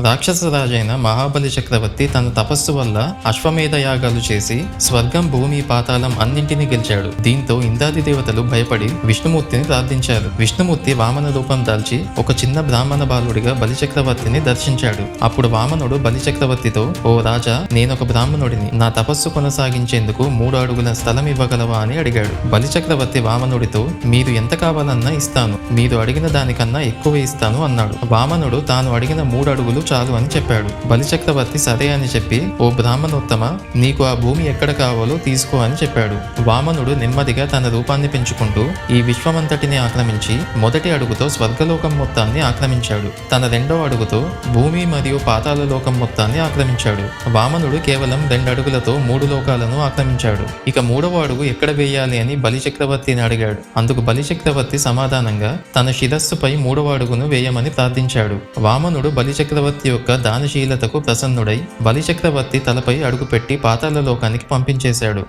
రాక్షస రాజైన మహాబలి చక్రవర్తి తన తపస్సు వల్ల అశ్వమేధ యాగాలు చేసి స్వర్గం భూమి పాతాళం అన్నింటినీ గెలిచాడు. దీంతో ఇంద్రాది దేవతలు భయపడి విష్ణుమూర్తిని ప్రార్థించారు. విష్ణుమూర్తి వామన రూపం దాల్చి ఒక చిన్న బ్రాహ్మణ బాలుడిగా బలి చక్రవర్తిని దర్శించాడు. అప్పుడు వామనుడు బలి చక్రవర్తితో ఓ రాజా నేనొక బ్రాహ్మణుడిని. నా తపస్సు కొనసాగించేందుకు మూడు అడుగుల స్థలం ఇవ్వగలవా? అని అడిగాడు. బలి చక్రవర్తి వామనుడితో మీరు ఎంత కావాలన్నా ఇస్తాను. మీరు అడిగిన దానికన్నా ఎక్కువ ఇస్తాను అన్నాడు. వామనుడు తాను అడిగిన మూడు అడుగులు చాలు అని చెప్పాడు. బలిచక్రవర్తి సరే అని చెప్పి ఓ బ్రాహ్మణోత్తమ నీకు ఆ భూమి ఎక్కడ కావాలో తీసుకో అని చెప్పాడు. వామనుడు నెమ్మదిగా తన రూపాన్ని పెంచుకుంటూ ఈ విశ్వమంతటిని ఆక్రమించి మొదటి అడుగుతో స్వర్గలోకం మొత్తాన్ని ఆక్రమించాడు. తన రెండో అడుగుతో భూమి మరియు పాతాల లోకం మొత్తాన్ని ఆక్రమించాడు. వామనుడు కేవలం రెండు అడుగులతో మూడు లోకాలను ఆక్రమించాడు. ఇక మూడవ అడుగు ఎక్కడ వేయాలి అని బలి చక్రవర్తిని అడిగాడు. అందుకు బలిచక్రవర్తి సమాధానంగా తన శిరస్సుపై మూడవ అడుగును వేయమని ప్రార్థించాడు. వామనుడు బలి చక్రవర్తి యొక్క దానశీలతకు ప్రసన్నుడై బలిచక్రవర్తి తలపై అడుగుపెట్టి పాతాల లోకానికి పంపించేశాడు.